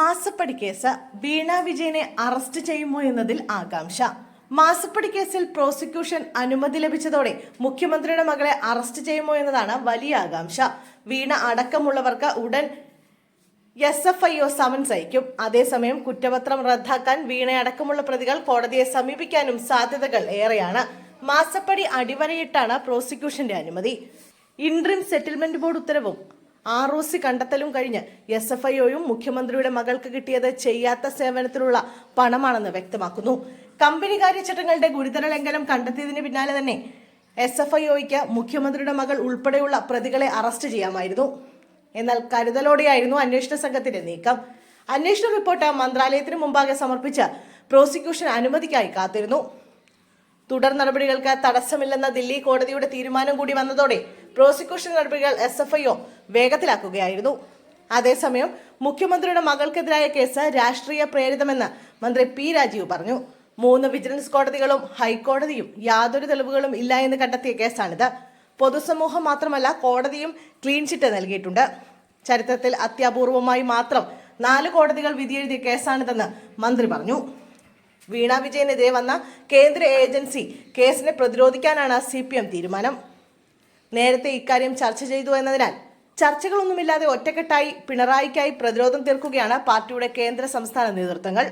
മാസപ്പടി കേസ് വീണ വിജയനെ അറസ്റ്റ് ചെയ്യുമോ എന്നതിൽ ആകാംക്ഷ. മാസപ്പടി കേസിൽ പ്രോസിക്യൂഷൻ അനുമതി ലഭിച്ചതോടെ മുഖ്യമന്ത്രിയുടെ മകളെ അറസ്റ്റ് ചെയ്യുമോ എന്നതാണ് വലിയ ആകാംക്ഷ. വീണ അടക്കമുള്ളവർക്ക് ഉടൻ S F I O summons അയക്കും. അതേസമയം കുറ്റപത്രം റദ്ദാക്കാൻ വീണയടക്കമുള്ള പ്രതികൾ കോടതിയെ സമീപിക്കാനും സാധ്യതകൾ ഏറെയാണ്. മാസപ്പടി അടിവരയിട്ടാണ് പ്രോസിക്യൂഷന്റെ അനുമതി. ഇൻട്രീം സെറ്റിൽമെന്റ് ബോർഡ് ഉത്തരവും ആർ ഒ സി കണ്ടെത്തലും കഴിഞ്ഞ് എസ് എഫ് ഐ ഒയും മുഖ്യമന്ത്രിയുടെ മകൾക്ക് കിട്ടിയത് ചെയ്യാത്ത സേവനത്തിലുള്ള പണമാണെന്ന് വ്യക്തമാക്കുന്നു. കമ്പനി കാര്യചട്ടങ്ങളുടെ ഗുരുതര ലംഘനം കണ്ടെത്തിയതിന് പിന്നാലെ തന്നെ എസ് എഫ് ഐ ഒയ്ക്ക് മുഖ്യമന്ത്രിയുടെ മകൾ ഉൾപ്പെടെയുള്ള പ്രതികളെ അറസ്റ്റ് ചെയ്യാമായിരുന്നു. എന്നാൽ കരുതലോടെയായിരുന്നു അന്വേഷണ സംഘത്തിന്റെ നീക്കം. അന്വേഷണ റിപ്പോർട്ട് മന്ത്രാലയത്തിന് മുമ്പാകെ സമർപ്പിച്ച് പ്രോസിക്യൂഷൻ അനുമതിക്കായി കാത്തിരുന്നു. തുടർ നടപടികൾക്ക് തടസ്സമില്ലെന്ന ദില്ലി കോടതിയുടെ തീരുമാനം കൂടി വന്നതോടെ പ്രോസിക്യൂഷൻ നടപടികൾ എസ് എഫ് ഐ ഒ വേഗത്തിലാക്കുകയായിരുന്നു. അതേസമയം മുഖ്യമന്ത്രിയുടെ മകൾക്കെതിരായ കേസ് രാഷ്ട്രീയ പ്രേരിതമെന്ന് മന്ത്രി പി രാജീവ് പറഞ്ഞു. മൂന്ന് വിജിലൻസ് കോടതികളും ഹൈക്കോടതിയും യാതൊരു തെളിവുകളും ഇല്ല എന്ന് കണ്ടെത്തിയ കേസാണിത്. പൊതുസമൂഹം മാത്രമല്ല കോടതിയും ക്ലീൻ ചിറ്റ് നൽകിയിട്ടുണ്ട്. ചരിത്രത്തിൽ അത്യപൂർവമായി മാത്രം നാല് കോടതികൾ വിധിയെഴുതിയ കേസാണിതെന്ന് മന്ത്രി പറഞ്ഞു. വീണ വിജയനെതിരെ വന്ന കേന്ദ്ര ഏജൻസി കേസിനെ പ്രതിരോധിക്കാനാണ് സി തീരുമാനം. നേരത്തെ ഇക്കാര്യം ചർച്ച ചെയ്തു എന്നതിനാൽ ചർച്ചകളൊന്നുമില്ലാതെ ഒറ്റക്കെട്ടായി പിണറായിക്കായി പ്രതിരോധം തീർക്കുകയാണ് പാർട്ടിയുടെ കേന്ദ്ര സംസ്ഥാന നേതൃത്വങ്ങൾ.